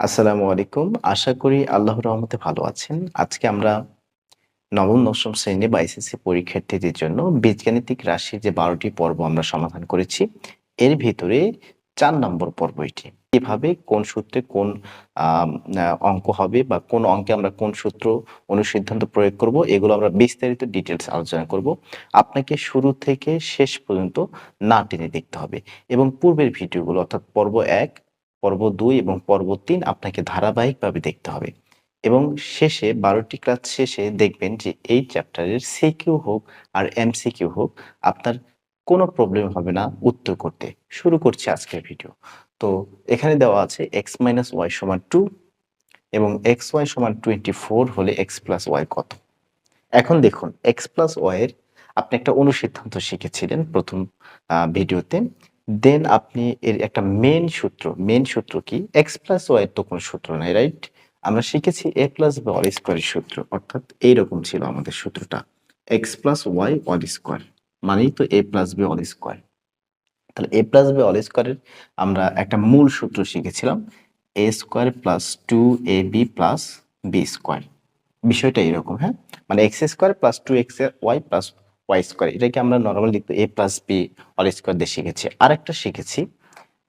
আসসালামু আলাইকুম। আশা করি আল্লাহ রহমতে ভালো আছেন। আজকে আমরা নবম, দশম শ্রেণি বা এসএসসি পরীক্ষার্থীদের জন্য বীজগাণিতিক রাশির যে বারোটি পর্ব আমরা সমাধান করেছি, এর ভিতরে চার নম্বর পর্ব এটি। কীভাবে কোন সূত্রে কোন অঙ্ক হবে বা কোন অঙ্কে আমরা কোন সূত্র অনুসিদ্ধান্ত প্রয়োগ করব, এগুলো আমরা বিস্তারিত ডিটেলস আলোচনা করব। আপনাকে শুরু থেকে শেষ পর্যন্ত না টেনে দেখতে হবে এবং পূর্বের ভিডিওগুলো অর্থাৎ পর্ব ১, পর্ব দুই এবং পর্ব ৩ আপনাকে ধারাবাহিকভাবে দেখতে হবে এবং শেষে, বারোটি ক্লাস শেষে দেখবেন যে এই চ্যাপ্টারের সিকিউ হোক আর এমসিকিউ হোক, আপনার কোনো প্রবলেম হবে না উত্তর করতে। শুরু করছি আজকের ভিডিও। তো এখানে দেওয়া আছে এক্স মাইনাস ওয়াই সমান টু এবং এক্স ওয়াই সমান টোয়েন্টি ফোর হলে এক্স প্লাস ওয়াই কত? এখন দেখুন, x + y এর আপনি একটা অনুসিদ্ধান্ত শিখেছিলেন ১ম আ ভিডিওতে। দেন আপনি এর একটা মেন সূত্র, মেন সূত্র কি? এক্স প্লাস এর তো কোনো সূত্র নাই, রাইট? আমরা শিখেছি a + b হোল স্কয়ার এর সূত্র। অর্থাৎ এইরকম ছিল আমাদের সূত্রটা। x + y হোল স্কয়ার মানেই তো a + b হোল স্কয়ার। তাহলে a + b হোল স্কয়ারের আমরা একটা মূল সূত্র শিখেছিলাম a square + 2ab + b square. বিষয়টা এরকম, হ্যাঁ? মানে x square + 2xy + y square. এটাকে আমরা normally A plus B whole square দিয়ে শিখেছি। আরেকটা শিখেছি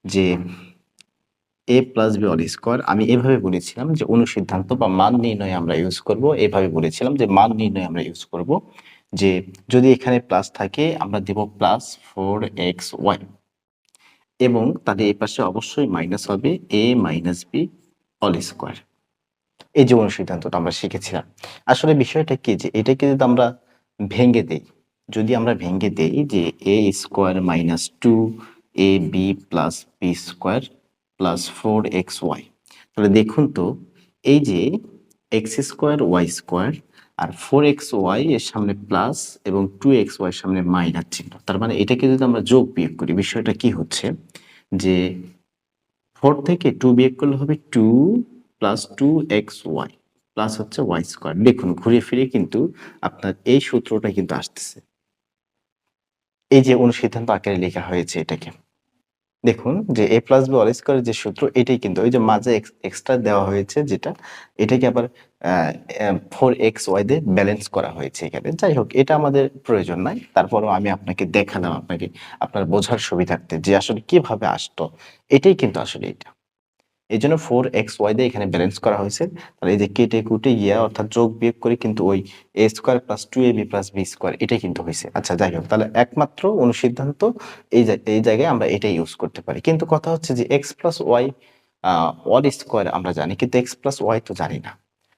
যে A plus B whole square আমি এভাবে বলেছিলাম যে অনুসিদ্ধান্ত বা মান নির্ণয় আমরা ইউজ করব। এভাবে বলেছিলাম যে মান নির্ণয় আমরা ইউজ করব যে যদি এখানে প্লাস থাকে আমরা দেব প্লাস ফোর এক্স ওয়াই এবং তাহলে এই পাশে অবশ্যই মাইনাস হবে a - b হোল স্কয়ার। এই যে অনুসিদ্ধান্তটা আমরা শিখেছিলাম। আসলে বিষয়টা কি যে এটাকে যদি আমরা ভেঙে দেই, যদি আমরা ভেঙে দেই যে a square - 2ab + b square + 4xy তাহলে দেখুন তো, এই যে এক্স স্কোয়ার ওয়াই স্কোয়ার আর ফোর এক্স ওয়াই এর সামনে প্লাস এবং 2xy এর সামনে মাইনাস চিহ্ন। তার মানে এটাকে যদি আমরা যোগ বিয়োগ করি, বিষয়টা কি হচ্ছে যে ফোর থেকে টু বিয়োগ করলে হবে 2 + 2xy প্লাস হচ্ছে ওয়াই স্কোয়ার দেখুন, ঘুরে ফিরে কিন্তু আপনার এই সূত্রটা কিন্তু আসতেছে। এই যে অনুসিদ্ধান্ত আকারে লেখা হয়েছে এটাকে। দেখুন যে এ প্লাস বি অল স্কোয়ারের যে সূত্র, এটাই কিন্তু ওই যে মাঝে এক্সট্রা দেওয়া হয়েছে যেটা, এটাকে আবার ফোর এক্স ওয়াই দিয়ে ব্যালেন্স করা হয়েছে এখানে। যাই হোক, এটা আমাদের প্রয়োজন নাই। তারপরও আমি আপনাকে দেখালাম আপনাকে, আপনার বোঝার সুবিধার্থে যে আসলে কীভাবে আসতো। এটাই কিন্তু আসলে এটা। এজন্য 4xy দিয়ে এখানে ব্যালেন্স করা হয়েছে। তাহলে এই যে কেটে কুটে ইয়া অর্থাৎ যোগ বিয়োগ করে কিন্তু ওই A square plus two A B plus B square এটাই কিন্তু হয়েছে আচ্ছা যাই হোক, তাহলে একমাত্র অনুসিদ্ধান্ত এই এই জায়গায় আমরা এটাই ইউজ করতে পারি। কিন্তু কথা হচ্ছে যে x + y uh whole square আমরা জানি, কিন্তু এক্স প্লাস ওয়াই তো জানি না।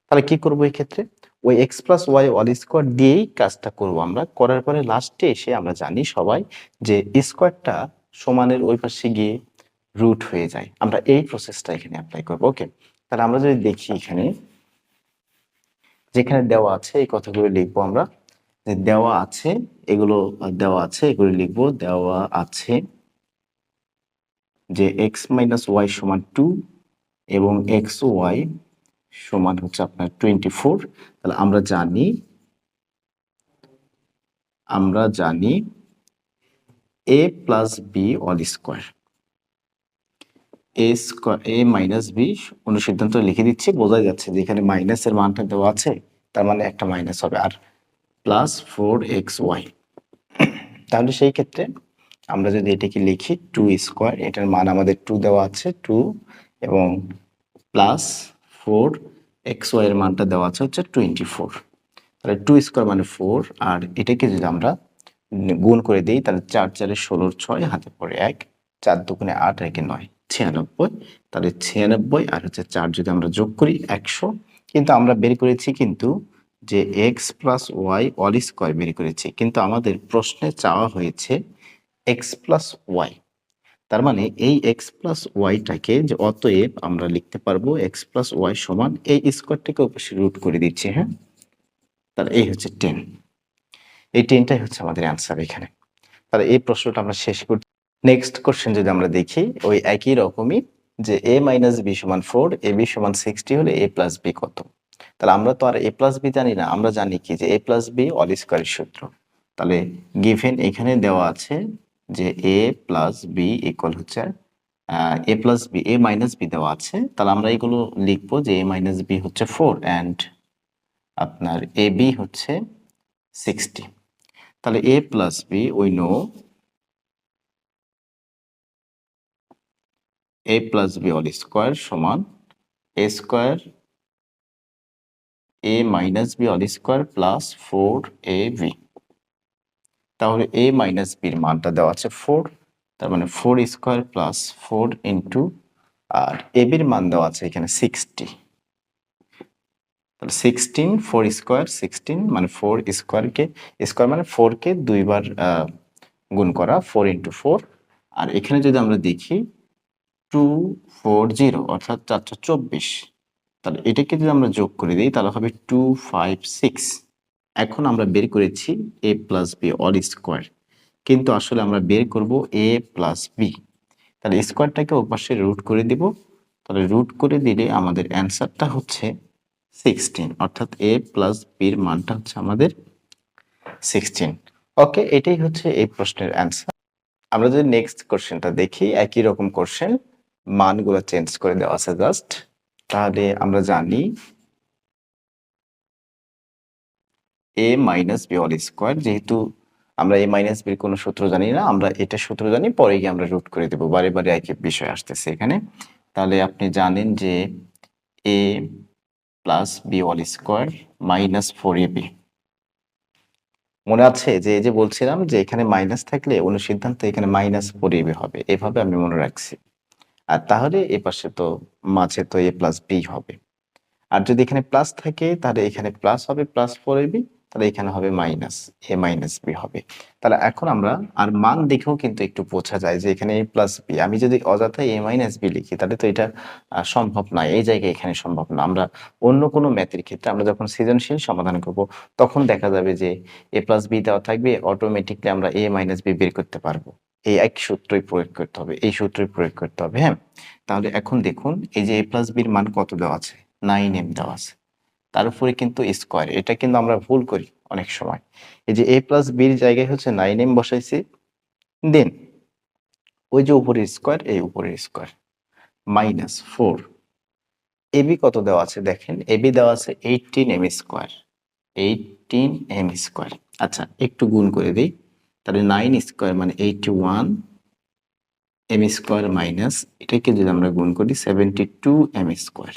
তাহলে কি করব এই ক্ষেত্রে? ওই X plus Y all square দিয়েই কাজটা করব আমরা। করার পরে লাস্টে এসে আমরা জানি সবাই যে স্কোয়ারটা সমানের ওই পাশে গিয়ে রুট হয়ে যায়। আমরা এই প্রসেসটা এখানে এপ্লাই করব। ওকে? তাহলে আমরা যদি দেখি এখানে, যেখানে দেওয়া আছে, এই কথাগুলো লিখব আমরা। যে দেওয়া আছে, এগুলো দেওয়া আছে, এগুলো লিখব, দেওয়া আছে যে x - y = 2 এবং xy সমান হচ্ছে আপনার 24 তাহলে আমরা জানি আমরা জানি a + b whole square. A square a - b অনুসিদ্ধান্ত লিখে দিচ্ছি, বোঝাই যাচ্ছে যে এখানে মাইনাসের মানটা দেওয়া আছে, তার মানে একটা মাইনাস হবে, আর প্লাস 4xy তাহলে সেই ক্ষেত্রে আমরা যদি এটাকে লিখি 2 স্কয়ার এটার মান আমাদের 2 দেওয়া আছে 2 এবং প্লাস 4xy এর মানটা দেওয়া আছে হচ্ছে 24 তাহলে 2 স্কয়ার মানে 4 আর এটাকে যদি আমরা গুণ করে দেই, তাহলে 4 4 এ 16 6 হাতে পড়ে 1 4 দুগুণে 8 আর একে 9 96 তাহলে 96 আর হচ্ছে চার যদি আমরা যোগ করি 100 কিন্তু আমরা বের করেছি কিন্তু যে X plus Y whole square বের করেছি। কিন্তু আমাদের প্রশ্নে চাওয়া হয়েছে এক্স প্লাস ওয়াই তার মানে এই এক্স প্লাস ওয়াইটাকে যে অতএব আমরা লিখতে পারব এক্স প্লাস ওয়াই সমান এই স্কয়ারটাকে অবশ্যই রুট করে দিচ্ছি, হ্যাঁ? তাহলে এই হচ্ছে টেন এই 10 টাই হচ্ছে আমাদের অ্যান্সার এখানে। তাহলে এই প্রশ্নটা আমরা শেষ করছি। নেক্সট কোশ্চেন যদি আমরা দেখি, ওই একই রকমই যে এ মাইনাস বি সমান ফোর এ বি সমান সিক্সটি হলে এ প্লাস বি কত? তাহলে আমরা তো আর এ প্লাস বি জানি না। আমরা জানি কি যে a + b হোল স্কয়ারের সূত্র। তাহলে গিভেন এখানে দেওয়া আছে যে এ প্লাস বি ইকুয়াল হচ্ছে A plus B A minus B দেওয়া আছে তাহলে আমরা এগুলো লিখব যে এ মাইনাস বি হচ্ছে ফোর অ্যান্ড আপনার এ বি হচ্ছে সিক্সটি তাহলে A plus B we know A plus B all square সমান A square A minus B all square plus four A B তাহলে এ মাইনাস বির মানটা দেওয়া আছে ফোর তার মানে four square plus four into R A বির মান দেওয়া আছে এখানে সিক্সটি তাহলে সিক্সটিন ফোর স্কোয়ার সিক্সটিন মানে ফোর স্কোয়ারকে স্কোয়ার মানে ফোরকে দুইবার গুণ করা ফোর ইন্টু ফোর আর এখানে যদি আমরা দেখি টু ফোর জিরো অর্থাৎ চারশো চব্বিশ। তাহলে এটাকে যদি আমরা যোগ করে দিই, তাহলে হবে টু ফাইভ সিক্স এখন আমরা বের করেছি A plus B all square কিন্তু আসলে আমরা বের করব এ প্লাস বি তাহলে স্কোয়ারটাকে ওপাশে রুট করে দিব। তাহলে রুট করে দিলে আমাদের অ্যান্সারটা হচ্ছে সিক্সটিন অর্থাৎ এ প্লাস বির মানটা হচ্ছে আমাদের সিক্সটিন ওকে এটাই হচ্ছে এই প্রশ্নের অ্যান্সার। আমরা যদি নেক্সট কোশ্চেনটা দেখি, একই রকম কোশ্চেন মানগুলো চেঞ্জ করে দেওয়া আছে জাস্ট। তাহলে আমরা জানি A minus B all square যেহেতু আমরা এ মাইনাস বির কোনো সূত্র জানি না, আমরা এটা সূত্র জানি, পরে গিয়ে আমরা রুট করে দেবো। বারে বারে একই বিষয় আসতেছে এখানে। তাহলে আপনি জানেন যে A plus B all square minus four A B মনে আছে যে এই যে বলছিলাম যে এখানে মাইনাস থাকলে অনুসিদ্ধান্ত এখানে মাইনাস ফোর এ বি হবে। এভাবে আমি মনে রাখছি। আর তাহলে এ পাশে তো মাঝে তো এ প্লাস বি হবে। আর যদি এখানে প্লাস থাকে, তাহলে এখানে প্লাস হবে প্লাস ফোর এবি তাহলে এখানে হবে মাইনাস এ মাইনাস বি হবে। তাহলে এখন আমরা, আর মান দেখেও কিন্তু একটু বোঝা যায় যে এখানে এ প্লাস বি আমি যদি অযথা এ মাইনাস বি লিখি, তাহলে তো এটা সম্ভব নয়। এই জায়গায় এখানে সম্ভব না। আমরা অন্য কোনো ম্যাথের ক্ষেত্রে আমরা যখন সৃজনশীল সমাধান করব, তখন দেখা যাবে যে এ প্লাস বি দেওয়া থাকবে অটোমেটিকলি আমরা এ মাইনাস বি বের করতে পারব। এই এক সূত্রই প্রয়োগ করতে হবে, এই সূত্রই প্রয়োগ করতে হবে হ্যাঁ? তাহলে এখন দেখুন, এই যে এ প্লাস বির মান কত দেওয়া আছে? নাইন এম দেওয়া আছে। তার উপরে কিন্তু স্কোয়ার এটা কিন্তু আমরা ভুল করি অনেক সময়। এই যে এ প্লাস বির জায়গায় হচ্ছে নাইন এম বসাইছি দেন ওই যে উপরের স্কোয়ার এই উপরের স্কোয়ার মাইনাস ফোর এবি কত দেওয়া আছে দেখেন এবি দেওয়া আছে eighteen M square eighteen M square আচ্ছা একটু গুণ করে দিই। তাহলে নাইন স্কোয়ার মানে eighty one M square minus এটাকে যদি আমরা গুণ করি সেভেন্টি টু এম স্কোয়ার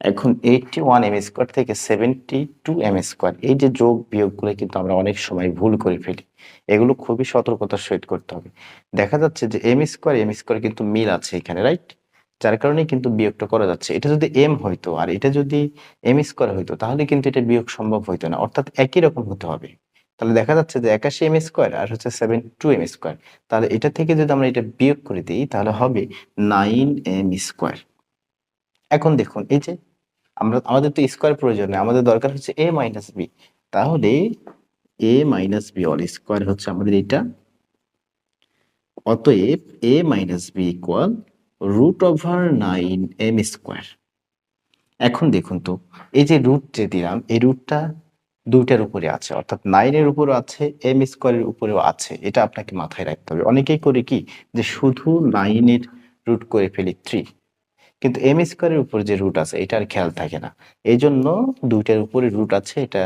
এখন এইটটি ওয়ান এম স্কোয়ার থেকে সেভেন্টি টু এম স্কোয়ার এই যে যোগ বিয়োগগুলো কিন্তু আমরা অনেক সময় ভুল করে ফেলি। এগুলো খুবই সতর্কতার সহিত করতে হবে। দেখা যাচ্ছে যে এম স্কোয়ার এম স্কোয়ার কিন্তু মিল আছে এখানে রাইট যার কারণে কিন্তু বিয়োগটা করা যাচ্ছে। এটা যদি এম হইতো, আর এটা যদি এম স্কোয়ার হইতো, তাহলে কিন্তু এটা বিয়োগ সম্ভব হইতো না। অর্থাৎ একই রকম হতে হবে। তাহলে দেখা যাচ্ছে যে একাশি এম স্কোয়ার আর হচ্ছে সেভেন টু এম স্কোয়ার। তাহলে এটা থেকে যদি আমরা এটা বিয়োগ করে দিই, তাহলে হবে নাইন এম স্কোয়ার। এখন দেখুন, এই যে আমরা, আমাদের তো স্কোয়ার প্রয়োজন নেই, আমাদের দরকার হচ্ছে এ মাইনাস বি। তাহলে A minus B all square হচ্ছে আমাদের এটা অতএব A minus B equal root over nine M square এখন দেখুন তো, এই যে রুট যে দিলাম, এই রুটটা দুইটার উপরে আছে, অর্থাৎ নাইনের উপরও আছে, এম স্কোয়ারের উপরেও আছে, এটা আপনাকে মাথায় রাখতে হবে। অনেকেই করে কি যে শুধু নাইনের রুট করে ফেলি থ্রি, কিন্তু এম স্কোয়ারের উপর যে রুট আছে, এটা আর খেয়াল থাকে না। এই জন্য দুইটার উপরে রুট আছে, এটা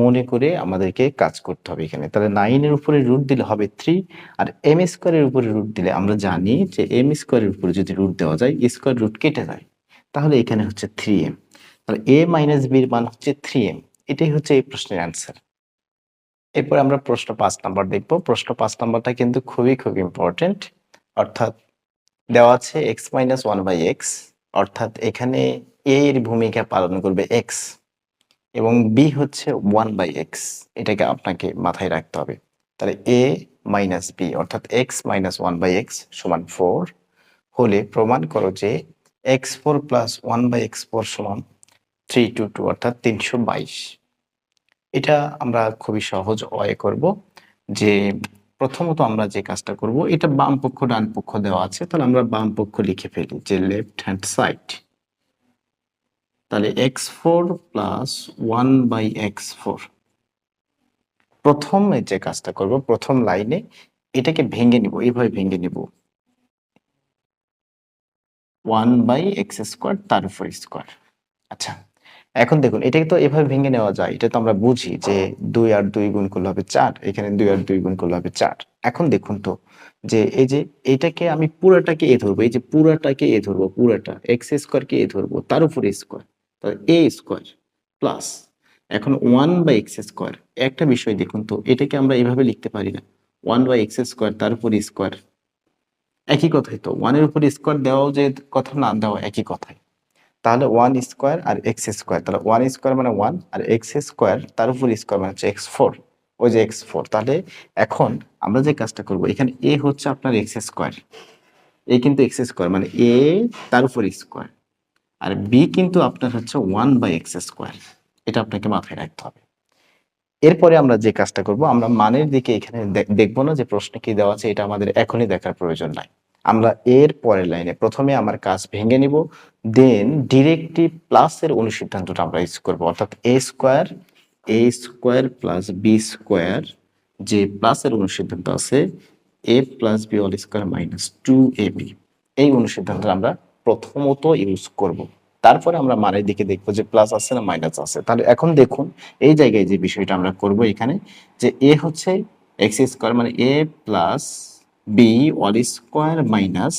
মনে করে আমাদেরকে কাজ করতে হবে এখানে। তাহলে নাইনের উপরে রুট দিলে হবে থ্রি, আর এম স্কোয়ারের উপরে রুট দিলে আমরা জানি যে এম স্কোয়ারের উপরে যদি রুট দেওয়া যায়, স্কোয়ার রুট কেটে যায়, তাহলে এখানে হচ্ছে থ্রি এম। তাহলে এ মাইনাস বির মান হচ্ছে থ্রি এম। এটাই হচ্ছে এই প্রশ্নের অ্যান্সার এরপর আমরা প্রশ্ন পাঁচ নাম্বার দেখব। প্রশ্ন পাঁচ নাম্বারটা কিন্তু খুবই, খুব ইম্পর্টেন্ট অর্থাৎ দেওয়া আছে X minus one by X অর্থাৎ এখানে এ এর ভূমিকা পালন করবে এক্স এবং বি হচ্ছে ওয়ান বাই এক্স এটাকে আপনাকে মাথায় রাখতে হবে। তাহলে এ মাইনাস বি অর্থাৎ X minus one by X সমান ফোর হলে প্রমাণ করো যে X four plus one by X four সমান থ্রি টু টু অর্থাৎ তিনশো বাইশ। এটা আমরা খুবই সহজ ওয়ে করব যে প্রথমত আমরা যে কাজটা করব, এটা বাম পক্ষ, ডান পক্ষ দেওয়া আছে, তাহলে আমরা বাম পক্ষ লিখে ফেলি, যে লেফট হ্যান্ড সাইড তাহলে X four plus one by X four. প্রথমে যে কাজটা করব, প্রথম লাইনে এটাকে ভেঙে নিব, এইভাবে ভেঙে নিব। ওয়ান বাই এক্স স্কোয়ার, তার উপর স্কোয়ার। আচ্ছা এখন দেখুন, এটাকে তো এভাবে ভেঙে নেওয়া যায়। এটা তো আমরা বুঝি যে দুই আর দুই গুণ করলে হবে চার, এখানে দুই আর দুই গুণ করলে হবে চার। এখন দেখুন তো, যে এই যে এটাকে আমি পুরাটাকে এ ধরবো, এই যে পুরাটাকে এ ধরবো, পুরাটা এক্স স্কোয়ারকে এ ধরবো, তার উপরে স্কোয়ার এ স্কোয়ার প্লাস এখন ওয়ান বাই এক্স স্কোয়ার একটা বিষয় দেখুন তো, এটাকে আমরা এভাবে লিখতে পারি না। ওয়ান বাই এক্স স্কোয়ার তার উপর স্কোয়ার একই কথাই তো ওয়ানের উপর স্কোয়ার দেওয়াও যে কথা না, দেওয়া একই কথাই। তাহলে ওয়ান স্কোয়ার আর এক্স স্কোয়ার তাহলে ওয়ান স্কোয়ার মানে ওয়ান আর এক্স স্কোয়ার তার উপর স্কোয়ার মানে হচ্ছে এক্স ফোর ওই যে এক্স ফোর তাহলে এখন আমরা যে কাজটা করব, এখানে এ হচ্ছে আপনার এক্স স্কোয়ার এ কিন্তু এক্স স্কোয়ার মানে এ তার উপর স্কোয়ার আর বি কিন্তু আপনার হচ্ছে ওয়ান বাই এক্স স্কোয়ার এটা আপনাকে মাথায় রাখতে হবে। এরপরে আমরা যে কাজটা করব, আমরা মানের দিকে এখানে দেখব না যে প্রশ্নে কি দেওয়া আছে, এটা আমাদের এখনই দেখার প্রয়োজন নাই। আমরা এর পরের লাইনে প্রথমে আমার কাজ ভেঙে নিব, দেন ডিরেক্টলি প্লাসের অনুসিদ্ধান্তটা আমরা ইউজ করব। অর্থাৎ A square A square plus B square যে প্লাসের অনুসিদ্ধান্ত আছে A plus B all square minus two A B এই অনুসিদ্ধান্তটা আমরা প্রথমত ইউজ করব। তারপরে আমরা মানের দিকে দেখব যে প্লাস আছে না মাইনাস আছে। তাহলে এখন দেখুন, এই জায়গায় যে বিষয়টা আমরা করব এখানে, যে এ হচ্ছে এক্স স্কোয়ার মানে A plus B all square minus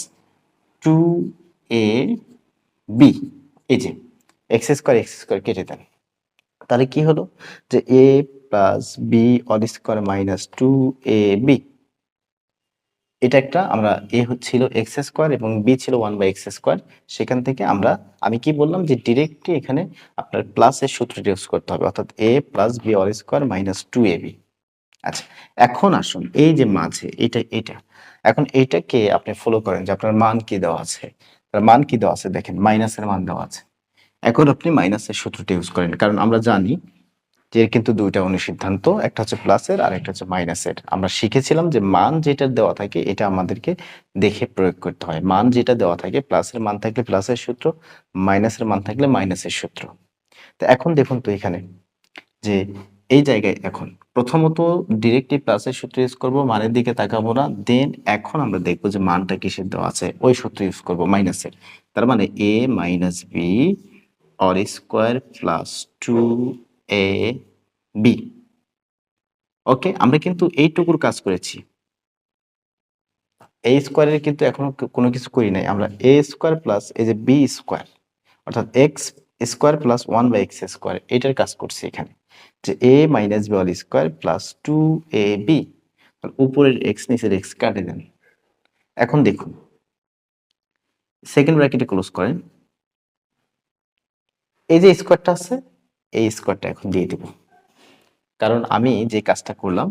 two A B এই যে এক্স স্কোয়ার এক্স স্কোয়ার কেটে দেন। তাহলে কি হলো? যে A plus B all square minus two A B এটা একটা আমরা এ হচ্ছিল এক্স স্কোয়ার এবং বি ছিল ওয়ান বাই এক্স স্কোয়ার সেখান থেকে আমরা, আমি কি বললাম যে ডিরেক্টলি এখানে আপনার প্লাসের সূত্রটি ইউজ করতে হবে, অর্থাৎ A plus B all square minus two A B আচ্ছা এখন আসুন, এই যে মাঝে, এটা এটা। এখন এইটাকে আপনি ফলো করেন যে আপনার মান কি দেওয়া আছে। তার মান কি দেওয়া আছে? দেখেন মাইনাসের মান দেওয়া আছে। এখন আপনি মাইনাসের সূত্রটি ইউজ করেন। কারণ আমরা জানি যে কিন্তু দুইটা অনুসিদ্ধান্ত, একটা হচ্ছে প্লাসের আর একটা হচ্ছে মাইনাসের আমরা শিখেছিলাম যে মান যেটা দেওয়া থাকে, এটা আমাদেরকে দেখে প্রয়োগ করতে হয়। মান যেটা দেওয়া থাকে প্লাসের মান থাকলে প্লাসের সূত্র মাইনাসের মান থাকলে মাইনাসের সূত্র। তো এখন দেখুন তো এখানে যে এই জায়গায় এখন। প্রথমত ডিরেক্টলি প্লাসের সূত্র ইউজ করব, মানের দিকে তাকাবো না। দেন এখন আমরা দেখব যে মানটা কিসের দেওয়া আছে। ওই সূত্র ইউজ করব মাইনাসের তার মানে A minus B all square plus two A B okay আমরা কিন্তু এইটুকুর কাজ করেছি। এ স্কোয়ারের কিন্তু এখনও কোনো কিছু করি নাই। আমরা এ স্কোয়ার প্লাস এই যে বি স্কোয়ার অর্থাৎ X square plus one by X square এটার কাজ করছি এখানে। যে A minus B all square plus two A B উপরের এক্স নিচের এক্স কাটে দেন। এখন দেখুন সেকেন্ড ব্র্যাকেটে ক্লোজ করেন। এই যে স্কোয়ারটা আছে, এই স্কোয়ারটা এখন দিয়ে দেব। কারণ আমি যে কাজটা করলাম,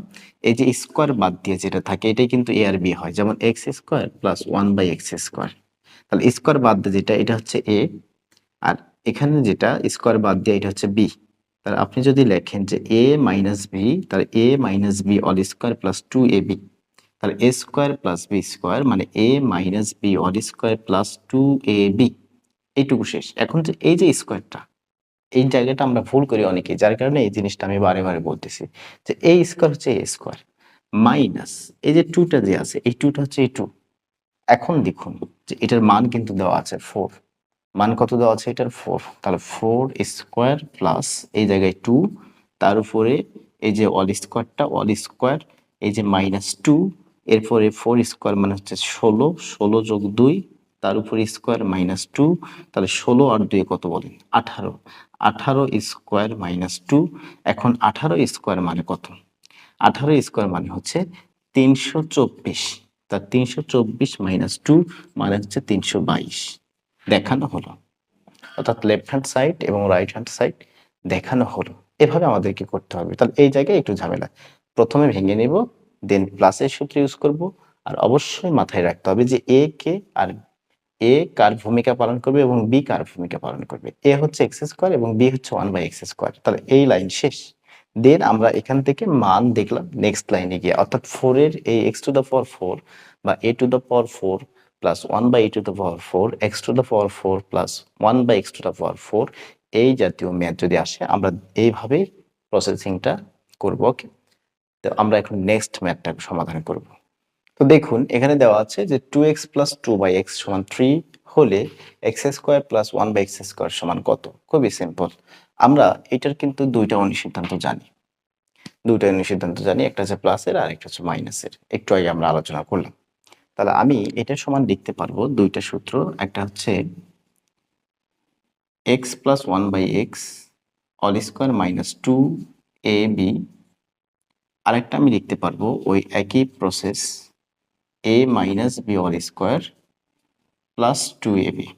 এই যে স্কোয়ার বাদ দিয়ে যেটা থাকে, এটাই কিন্তু এ আর বি হয়। যেমন X square plus one by X square তাহলে স্কোয়ার বাদ দিয়ে যেটা, এটা হচ্ছে এ আর এখানে যেটা স্কোয়ার বাদ দিয়ে, এটা হচ্ছে বি তাহলে আপনি যদি লেখেন যে এ মাইনাস বি তাহলে A minus B all square plus two A B তাহলে A square plus B square মানে A minus B all square plus two A B এইটুকু শেষ। এখন যে এই যে স্কোয়ারটা এই জায়গাটা আমরা ভুল করি অনেকে যার কারণে এই জিনিসটা আমি বারে বারে বলতেছি। যে এ স্কোয়ার হচ্ছে এ স্কোয়ার মাইনাস এই যে টুটা যে আছে, এই টুটা হচ্ছে এই টু এখন দেখুন যে এটার মান কিন্তু দেওয়া আছে ফোর মান কত দেওয়া আছে এটার ফোর তাহলে ফোর স্কোয়ার প্লাস এই জায়গায় টু তার উপরে এই যে অল স্কোয়ারটা অল স্কোয়ার এই যে মাইনাস টু এরপরে ফোর স্কোয়ার মানে হচ্ছে ষোলো ষোলো যোগ দুই, তার উপরে স্কোয়ার মাইনাস টু তাহলে ষোলো আর দুই কত বলেন? আঠারো। আঠারো স্কোয়ার মাইনাস টু এখন আঠারো স্কোয়ার মানে কত? আঠারো স্কোয়ার মানে হচ্ছে তিনশো চব্বিশ। তার তিনশো চব্বিশ মাইনাস টু মানে হচ্ছে তিনশো বাইশ। দেখানো হলো। অর্থাৎ লেফট হ্যান্ড সাইড এবং রাইট হ্যান্ড সাইড দেখানো হলো। এভাবে আমাদেরকে করতে হবে। তাহলে এই জায়গায় একটু ঝামেলা। প্রথমে ভেঙে নিব দেন প্লাসের সূত্র ইউজ করব, আর অবশ্যই মাথায় রাখতে হবে যে এ কে আর এ কার ভূমিকা পালন করবে এবং বি কার ভূমিকা পালন করবে। এ হচ্ছে এক্স স্কোয়ার এবং বি হচ্ছে ওয়ান বাই এক্স স্কোয়ার তাহলে এই লাইন শেষ। দেন আমরা এখান থেকে মান দেখলাম নেক্সট লাইনে গিয়ে। অর্থাৎ ফোরের এই X to the power four বা A to the power four plus one by A to the power four X to the power four plus one by X to the power four এই জাতীয় math যদি আসে, আমরা এইভাবে প্রসেসিংটা করব ওকে তো আমরা এখন নেক্সট ম্যাথটা সমাধান করব। তো দেখুন, এখানে দেওয়া আছে যে two X plus two by X সমান থ্রি হলে X square plus one by X square সমান কত? খুবই সিম্পল আমরা এটার কিন্তু দুইটা অনুসিদ্ধান্ত জানি। দুইটা অনুসিদ্ধান্ত জানি, একটা হচ্ছে প্লাসের আর একটা হচ্ছে মাইনাসের একটু আগে আমরা আলোচনা করলাম। তাহলে আমি এটার সমান লিখতে পারব, দুইটা সূত্র, একটা হচ্ছে X plus one by X all square minus two A B আরেকটা আমি লিখতে পারব ওই একই process A minus B all square plus two A B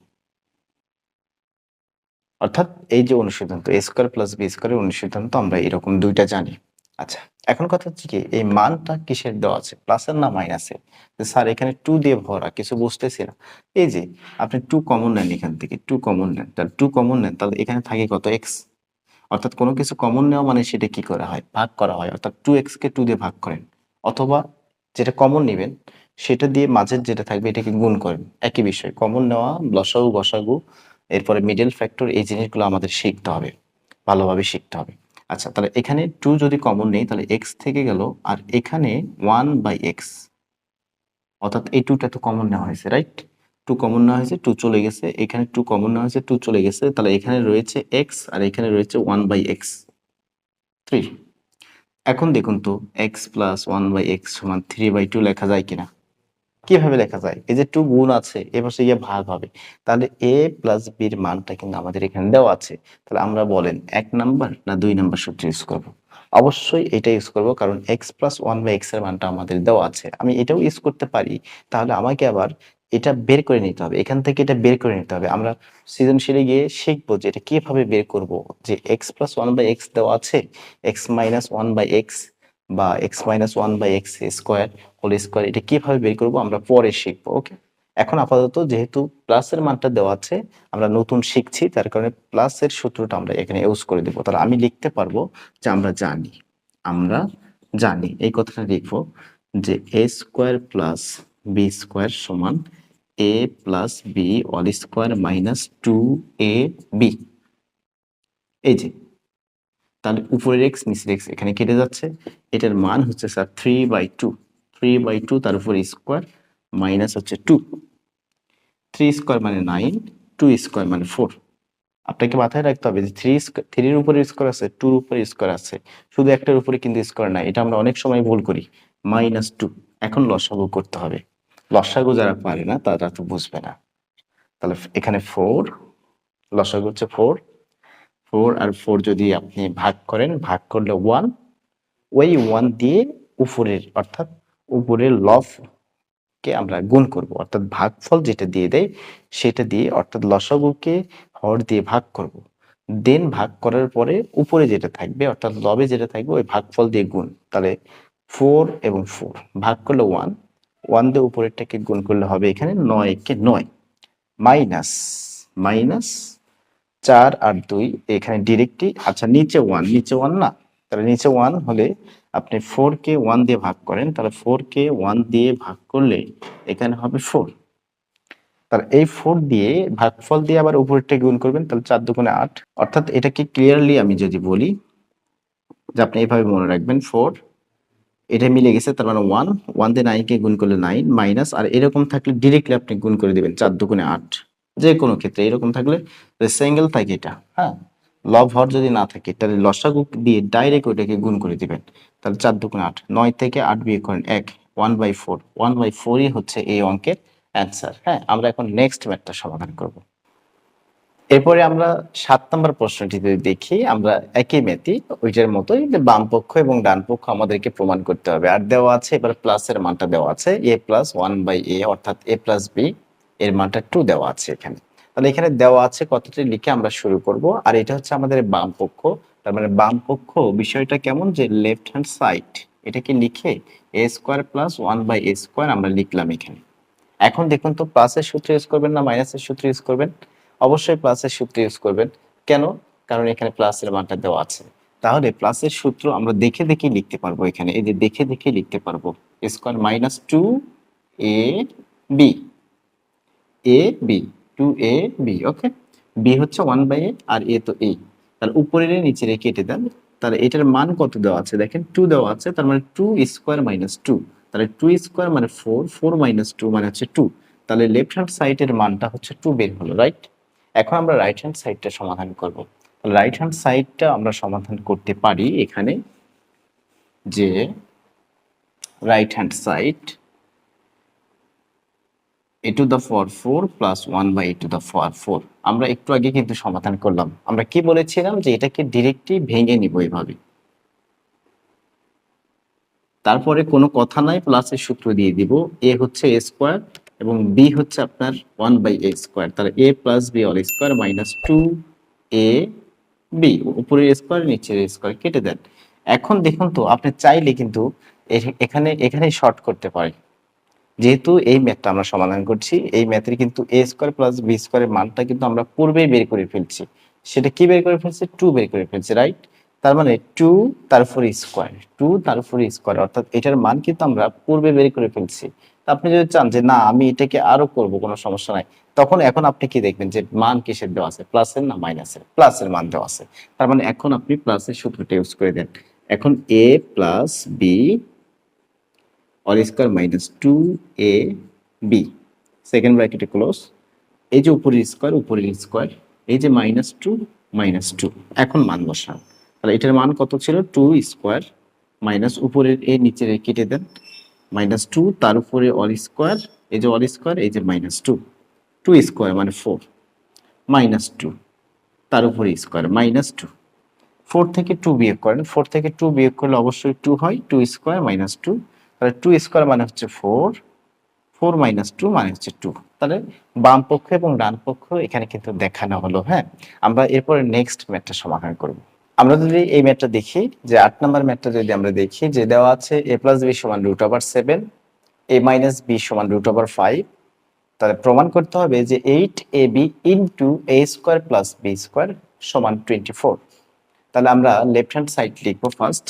অর্থাৎ এই যে অনুসিদ্ধান্ত এ স্কোয়ার প্লাস বি স্কোয়ারের অনুসিদ্ধান্ত আমরা এরকম দুইটা জানি। আচ্ছা এখন কথা হচ্ছে কি, এই মানটা কিসের দেওয়া আছে? প্লাসের না মাইনাসের স্যার এখানে টু দিয়ে ভরা, কিছু বুঝতেছি না। এই যে, আপনি টু কমন নেন এখান থেকে টু কমন নেন। তাহলে টু কমন নেন, তাহলে এখানে থাকে কত এক্স অর্থাৎ কোনো কিছু কমন নেওয়া মানে সেটা কি করা হয়? ভাগ করা হয়। অর্থাৎ টু এক্স কে টু দিয়ে ভাগ করেন। অথবা যেটা কমন নেবেন, সেটা দিয়ে মাঝের যেটা থাকবে, এটাকে গুণ করেন। একই বিষয় কমন নেওয়া, লসাগু, গসাগু, এরপরে মিডল ফ্যাক্টর এই জিনিসগুলো আমাদের শিখতে হবে। ভালোভাবে শিখতে হবে। আচ্ছা তাহলে এখানে টু যদি কমন নেই, তাহলে এক্স থেকে গেল, আর এখানে ওয়ান বাই এক্স অর্থাৎ এই টুটা তো কমন নেওয়া হয়েছে রাইট টু কমন নেওয়া হয়েছে টু চলে গেছে। এখানে টু কমন নেওয়া হয়েছে টু চলে গেছে। তাহলে এখানে রয়েছে এক্স আর এখানে রয়েছে ওয়ান বাই এক্স থ্রি এখন দেখুন তো X plus one by X সমান থ্রি বাই টু লেখা যায় কিনা। কীভাবে লেখা যায়? এই যে টু গুণ আছে এবার গিয়ে ভাগ হবে। তাহলে এ প্লাস বির মানটা কিন্তু আমাদের এখানে দেওয়া আছে। তাহলে আমরা বলেন এক নাম্বার না দুই নাম্বার সূত্র ইউজ করব? অবশ্যই এটা ইউজ করব, কারণ এক্স প্লাস ওয়ান বাই এক্সের মানটা আমাদের দেওয়া আছে। আমি এটাও ইউজ করতে পারি, তাহলে আমাকে আবার এটা বের করে নিতে হবে। এখান থেকে এটা বের করে নিতে হবে। আমরা সৃজনশীলে গিয়ে শিখব যে এটা কীভাবে বের করব? যে X plus one by X দেওয়া আছে X minus one by X বা X minus one by X square whole square এটা কীভাবে বের করব আমরা পরে শিখব ওকে এখন আপাতত যেহেতু প্লাসের মানটা দেওয়া আছে, আমরা নতুন শিখছি, তার কারণে প্লাসের সূত্রটা আমরা এখানে ইউজ করে দেবো। তাহলে আমি লিখতে পারব যে আমরা জানি আমরা জানি, এই কথাটা লিখব যে A square plus B square সমান A plus B all square minus two A B এই যে তাহলে উপরের এক্স নিচের এক্স এখানে কেটে যাচ্ছে। এটার মান হচ্ছে sir three by two three by two তার উপর স্কোয়ার মাইনাস হচ্ছে টু থ্রি স্কোয়ার মানে নাইন টু স্কোয়ার মানে ফোর আপনাকে মাথায় রাখতে হবে যে থ্রি স্কোয়ার থ্রির উপরে স্কোয়ার আছে টুর উপরে স্কোয়ার আছে। শুধু একটার উপরে কিন্তু স্কোয়ার নাই, এটা আমরা অনেক সময় ভুল করি। মাইনাস টু এখন লসাগু করতে হবে। লসাগু যারা পারে না, তারা তো বুঝবে না। তাহলে এখানে ফোর লসাগু হচ্ছে ফোর ফোর আর ফোর যদি আপনি ভাগ করেন, ভাগ করলে ওয়ান ওই ওয়ান দিয়ে উপরের, অর্থাৎ উপরের লফ কে আমরা গুণ করব। অর্থাৎ ভাগফল যেটা দিয়ে দেয়, সেটা দিয়ে অর্থাৎ লসাগুকে হর দিয়ে ভাগ করব। দেন ভাগ করার পরে উপরে যেটা থাকবে, অর্থাৎ লবে যেটা থাকবে, ওই ভাগফল দিয়ে গুণ। তাহলে ফোর এবং ফোর ভাগ করলে ওয়ান ওয়ান দিয়ে উপরেরটাকে গুণ করলে হবে এখানে নয় কে নয়। মাইনাস মাইনাস চার আর দুই, এখানে ডিরেক্টলি আচ্ছা নিচে ওয়ান নিচে ওয়ান না? তাহলে নিচে ওয়ান হলে আপনি ফোর কে ওয়ান দিয়ে ভাগ করেন, তাহলে ফোর কে ওয়ান দিয়ে ভাগ করলে এখানে হবে ফোর তাহলে এই ফোর দিয়ে ভাগফল দিয়ে আবার উপরেরটা গুণ করবেন, তাহলে চার দুগুণে আট। অর্থাৎ এটাকে ক্লিয়ারলি আমি যদি বলি, যে আপনি এইভাবে মনে রাখবেন ফোর এটা মিলে গেছে, তার মানে ওয়ান ওয়ান দিয়ে নাইনকে গুণ করলে নাইন মাইনাস আর এরকম থাকলে ডিরেক্টলি আপনি গুণ করে দিবেন, চার দুগুণে আট। যে কোনো ক্ষেত্রে, এরকম থাকলে সিঙ্গেল থাকে এটা হ্যাঁ? লব হর যদি না থাকে, তাহলে লসাগু দিয়ে ডাইরেক্ট ওইটাকে গুণ করে দিবেন। তাহলে চার দুগুণ আট, নয় থেকে আট বিয়ে করেন এক one by four one by ফোরই হচ্ছে এই অঙ্কের অ্যান্সার হ্যাঁ? আমরা এখন নেক্সট ম্যাথটা সমাধান করব। এরপরে আমরা সাত নম্বর প্রশ্নটি যদি দেখি, আমরা একই ম্যাথই ওইটার মতোই বাম পক্ষ এবং ডান পক্ষ আমাদেরকে প্রমাণ করতে হবে। আর দেওয়া আছে, এবার প্লাসের মানটা দেওয়া আছে A plus one by A অর্থাৎ এ প্লাস বি এর মানটা টু দেওয়া আছে এখানে। তাহলে এখানে দেওয়া আছে কতটি লিখে আমরা শুরু করব, আর এটা হচ্ছে আমাদের বাম পক্ষ। তার মানে বাম পক্ষ বিষয়টা কেমন যে লেফট হ্যান্ড সাইড এটাকে লিখে A square plus one by A square আমরা লিখলাম এখানে। এখন দেখুন তো প্লাসের সূত্র ইউজ করবেন না মাইনাসের সূত্র ইউজ করবেন? অবশ্যই প্লাসের সূত্র ইউজ করবেন। কেন? কারণ এখানে প্লাসের মানটা দেওয়া আছে। তাহলে প্লাসের সূত্র আমরা দেখে দেখে লিখতে পারব এখানে। এই যে দেখে দেখে লিখতে পারব। Square minus two A B A B two A B okay B হচ্ছে ওয়ান বাই এ আর এ তো এ তাহলে উপরের নিচে রেখে কেটে দেন। তাহলে এটার মান কত দেওয়া আছে? দেখেন টু দেওয়া আছে, তার মানে টু স্কোয়ার মাইনাস টু তাহলে টু স্কোয়ার মানে ফোর ফোর মাইনাস টু মানে হচ্ছে টু তাহলে লেফট হ্যান্ড সাইডের মানটা হচ্ছে টু বের হলো রাইট এখন আমরা রাইট হ্যান্ড সাইডটা সমাধান করব। রাইট হ্যান্ড সাইডটা আমরা সমাধান করতে পারি এখানে যে right hand side A to the for four plus one by A to the for four আমরা একটু আগে কিন্তু সমাধান করলাম। আমরা কি বলেছিলাম যে এটাকে ডিরেক্টলি ভেঙে নিব এভাবে। তারপরে কোনো কথা নাই প্লাসের সূত্র দিয়ে দিব। এ হচ্ছে এ স্কোয়ার এবং বি হচ্ছে আপনার ওয়ান বাই এ স্কোয়ার তাহলে A plus B all square minus two A B উপরের স্কোয়ার নিচের স্কোয়ার কেটে দেন। এখন দেখুন তো, আপনি চাইলে কিন্তু এখানে এখানে শর্ট করতে পারেন। যেহেতু এই ম্যাথটা আমরা সমাধান করছি, এই ম্যাথের কিন্তু এ স্কোয়ার প্লাস বি স্কোয়ারের মানটা কিন্তু আমরা পূর্বেই বের করে ফেলছি। সেটা কি বের করে ফেলছি? টু বের করে ফেলছি রাইট তার মানে টু তারপরে স্কোয়ার টু তারপরে স্কোয়ার অর্থাৎ এটার মান কিন্তু আমরা পূর্বে বের করে ফেলছি। তা আপনি যদি চান যে না, আমি এটাকে আরও করব, কোনো সমস্যা নাই, তখন এখন আপনি কি দেখবেন যে মান কিসের দেওয়া আছে? প্লাসের না মাইনাসের প্লাসের মান দেওয়া আছে। তার মানে এখন আপনি প্লাসের সূত্রটা ইউজ করে দেন। এখন A plus B all square minus two A B second ব্র্যাকেটে ক্লোজ এই যে উপরের স্কোয়ার উপরের স্কোয়ার এই যে মাইনাস টু মাইনাস টু এখন মান বসান। তাহলে এটার মান কত ছিল? টু স্কোয়ার মাইনাস উপরের এ নিচের এ কেটে দেন। মাইনাস টু তার উপরে অল স্কোয়ার এই যে অল স্কোয়ার এই যে মাইনাস টু টু স্কোয়ার মানে ফোর মাইনাস টু তার উপরে স্কোয়ার মাইনাস টু ফোর থেকে টু বিয়োগ করেন। ফোর থেকে টু বিয়োগ করলে অবশ্যই টু হয়। টু স্কোয়ার মাইনাস টু তাহলে টু স্কোয়ার মানে হচ্ছে ফোর ফোর মাইনাস টু মানে হচ্ছে টু তাহলে বাম পক্ষ এবং ডান পক্ষ এখানে কিন্তু দেখানো হলো হ্যাঁ? আমরা এরপরে নেক্সট ম্যাথটা সমাধান করব। আমরা যদি এই ম্যাটটা দেখি, যে আট নম্বর ম্যাটটা যদি আমরা দেখি, যে দেওয়া আছে এ প্লাস বি সমান root over seven A minus B সমান রুট ওভার ফাইভ তাহলে প্রমাণ করতে হবে যে eight A B into A square plus B square সমান টোয়েন্টি ফোর তাহলে আমরা লেফট হ্যান্ড সাইড লিখব ফার্স্ট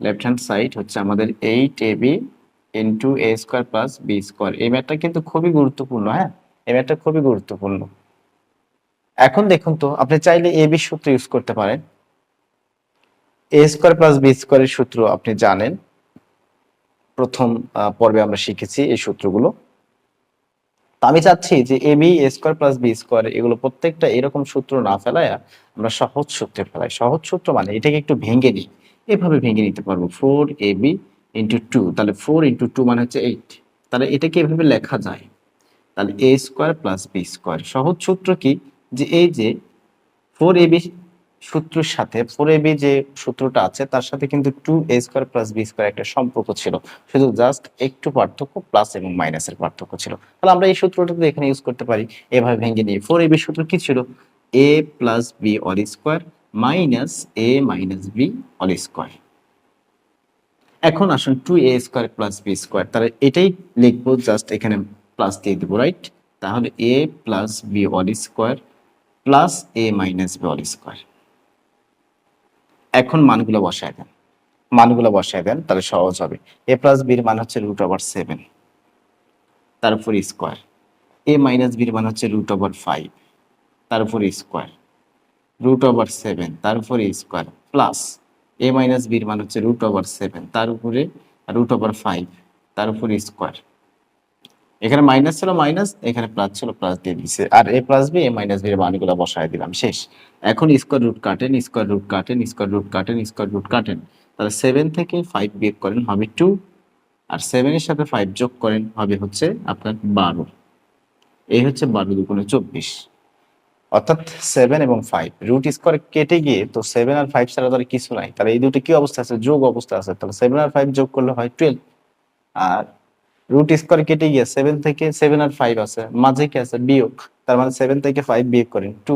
লেফট হ্যান্ড সাইড হচ্ছে আমাদের eight A B into A square plus B square. এই ম্যাথটা কিন্তু খুবই গুরুত্বপূর্ণ হ্যাঁ? এই ম্যাথটা খুবই গুরুত্বপূর্ণ। এখন দেখুন তো, আপনি চাইলে এ বি সূত্র ইউজ করতে পারেন। এ স্কোয়ার প্লাস বি স্কোয়ারের সূত্র আপনি জানেন। প্রথম পর্বে আমরা শিখেছি এই সূত্রগুলো। আমি চাচ্ছি যে A B square plus B square এগুলো প্রত্যেকটা এরকম সূত্র না ফেলায় আমরা সহজ সূত্রে ফেলাই। সহজ সূত্র মানে এটাকে একটু ভেঙে নিই এভাবে ভেঙে নিতে পারব। Four A B into two তাহলে ফোর ইন্টু টু মানে হচ্ছে এইট তাহলে এটাকে এভাবে লেখা যায়? তাহলে A square plus B square সহজ সূত্র কি? যে এই যে ফোর এ বি সূত্রের সাথে ফোর এ বি যে সূত্রটা আছে, তার সাথে কিন্তু two A square plus B square একটা সম্পর্ক ছিল। শুধু জাস্ট একটু পার্থক্য প্লাস এবং মাইনাসের পার্থক্য ছিল। তাহলে আমরা এই সূত্রটা এখানে ইউজ করতে পারি, এভাবে ভেঙে নিয়ে ফোর এ বি সূত্র কি ছিল? A plus B all square minus A minus B all square এখন আসুন two A square plus B square তাহলে এটাই লিখব জাস্ট এখানে প্লাস দিয়ে দেবো রাইট তাহলে A plus B all square plus A minus B all square এখন মানগুলো বসায় দেন। মানগুলো বসায় দেন, তাহলে সহজ হবে। এ প্লাস বির মান হচ্ছে রুট ওভার সেভেন তার উপর স্কোয়ার এ মাইনাস বির মান হচ্ছে রুট ওভার ফাইভ তার উপর স্কোয়ার রুট ওভার সেভেন তার উপরে স্কোয়ার প্লাস এ মাইনাস বির মান হচ্ছে রুট ওভার সেভেন তার উপরে রুট ওভার ফাইভ তার উপরে স্কোয়ার এখানে মাইনাস ছিল মাইনাস এখানে প্লাস ছিল প্লাস দিয়ে দিছে, আর A plus B A minus B এর মানগুলো বসায় দিলাম, শেষ। এখন স্কোয়ার রুট কাটেন স্কোয়ার রুট কাটেন স্কোয়ার রুট কাটেন স্কোয়ার রুট কাটেন। তাহলে সেভেন থেকে ফাইভ বিয়োগ করেন হবে টু আর সেভেনের সাথে ফাইভ যোগ করেন হবে হচ্ছে আপনার বারো। এই হচ্ছে বারো দুগুণে চব্বিশ। অর্থাৎ সেভেন এবং ফাইভ রুট স্কোয়ার কেটে গিয়ে তো সেভেন আর ফাইভ ছাড়া তো আর কিছু নাই। তাহলে এই দুটো কি অবস্থা আছে? যোগ অবস্থা আছে। তাহলে সেভেন আর ফাইভ যোগ করলে হয় টুয়েলভ আর রুট স্কোয়ার কেটে গিয়ে সেভেন থেকে সেভেন আর ফাইভ আছে। মাঝে কি আছে? বিয়োগ। তার মানে সেভেন থেকে ফাইভ বিয়োগ করেন টু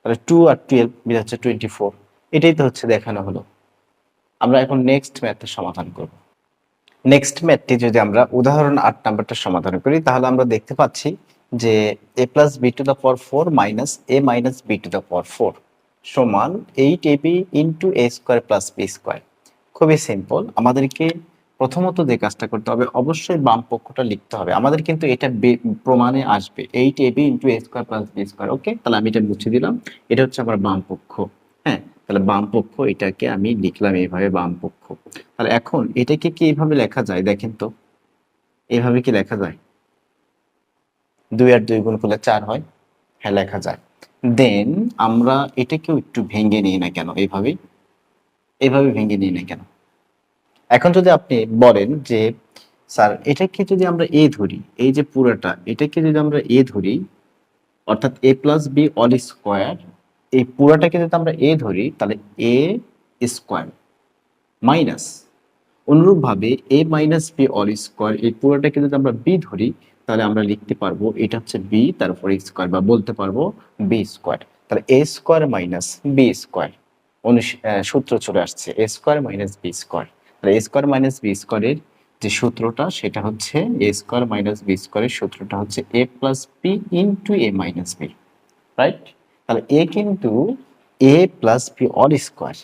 তাহলে টু আর টুয়েলভ মিলে হচ্ছে টোয়েন্টি ফোর এটাই তো হচ্ছে দেখানো হলো। আমরা এখন নেক্সট ম্যাথের সমাধান করব। নেক্সট ম্যাথটি যদি আমরা উদাহরণ আট নাম্বারটা সমাধান করি, তাহলে আমরা দেখতে পাচ্ছি যে A plus B to the power four minus A minus B to the power four সমান eight A B into A square plus B square খুবই সিম্পল আমাদেরকে প্রথমত যে কাজটা করতে হবে, অবশ্যই বাম পক্ষটা লিখতে হবে। আমাদের কিন্তু এটা প্রমাণে আসবে। Eight A B into A square plus B square okay? তাহলে আমি এটা মুছে দিলাম। এটা হচ্ছে আমার বাম পক্ষ। হ্যাঁ? তাহলে বাম পক্ষ এটাকে আমি লিখলাম এইভাবে বাম পক্ষ। তাহলে এখন এটাকে কি এইভাবে লেখা যায়? দেখেন তো। এইভাবে কি লেখা যায়? দুই আর দুই গুণ করলে চার হয়। হ্যাঁ লেখা যায়। দেন আমরা এটাকেও একটু ভেঙে নিই না কেন? এইভাবে এইভাবে ভেঙে নিই না কেন? এখন যদি আপনি বলেন যে, স্যার, এটাকে যদি আমরা এ ধরি, এই যে পুরোটা, এটাকে যদি আমরা এ ধরি, অর্থাৎ A plus B all square এই পুরোটাকে যদি আমরা এ ধরি, তাহলে এ স্কোয়ার মাইনাস অনুরূপভাবে A minus B all square এই পুরোটাকে যদি আমরা বি ধরি তাহলে আমরা লিখতে পারব এটা হচ্ছে বি তারপর স্কোয়ার বা বলতে পারব বি স্কোয়ার তাহলে A square minus B square সূত্র চলে আসছে A square minus B square তাহলে এ স্কোয়ার মাইনাস বি স্কোয়ারের যে সূত্রটা, সেটা হচ্ছে এ স্কোয়ার মাইনাস বি স্কোয়ারের সূত্রটা হচ্ছে A plus B into A minus B right তাহলে এ কিন্তু A plus B all square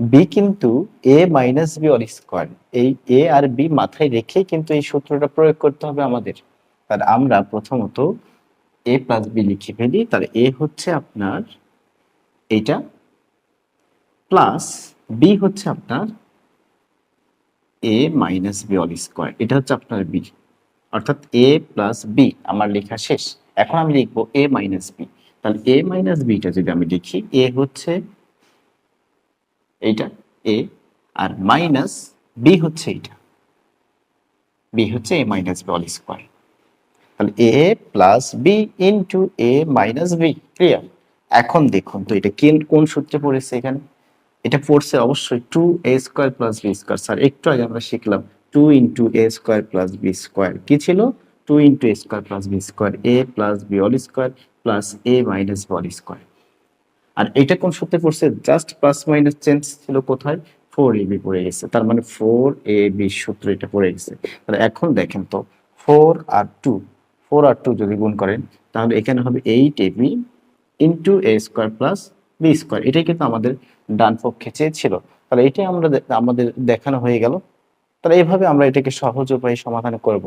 B কিন্তু A minus B all square এই এ আর বি মাথায় রেখে কিন্তু এই সূত্রটা প্রয়োগ করতে হবে আমাদের। তাহলে আমরা প্রথমত এ প্লাস বি লিখে ফেলি। তাহলে এ হচ্ছে আপনার এইটা প্লাস বি হচ্ছে আপনার A minus B all square এটা হচ্ছে আপনার বি অর্থাৎ এ প্লাস বি আমার লেখা শেষ। এখন আমি লিখব এ মাইনাস বি তাহলে এ মাইনাস বিটা যদি আমি লিখি এ হচ্ছে এইটা এ আর মাইনাস বি হচ্ছে এইটা। বি হচ্ছে A minus B all square তাহলে A plus B into A minus B clear এখন দেখুন তো এটা কোন কোন সূত্রে পড়েছে এখানে? এটা পড়ছে অবশ্যই two A square plus B square sir, একটু আগে আমরা শিখলাম two into A square plus B square কি ছিল? Two into A square plus B square A plus B all square plus A minus B all square আর এটা কোন সূত্রে পড়ছে? জাস্ট প্লাস মাইনাস চেঞ্জ ছিল কোথায়? ফোর এ বি পড়ে গেছে। তার মানে ফোর এ বি সূত্র এটা পড়ে গেছে। তাহলে এখন দেখেন তো, ফোর আর টু, ফোর আর টু যদি গুণ করেন, তাহলে এখানে হবে eight A B into A square plus B square. এটাই কিন্তু আমাদের ডান পক্ষে চেয়েছিল। তাহলে এটাই আমরা আমাদের দেখানো হয়ে গেল। তাহলে এইভাবে আমরা এটাকে সহজ উপায়ে সমাধান করব।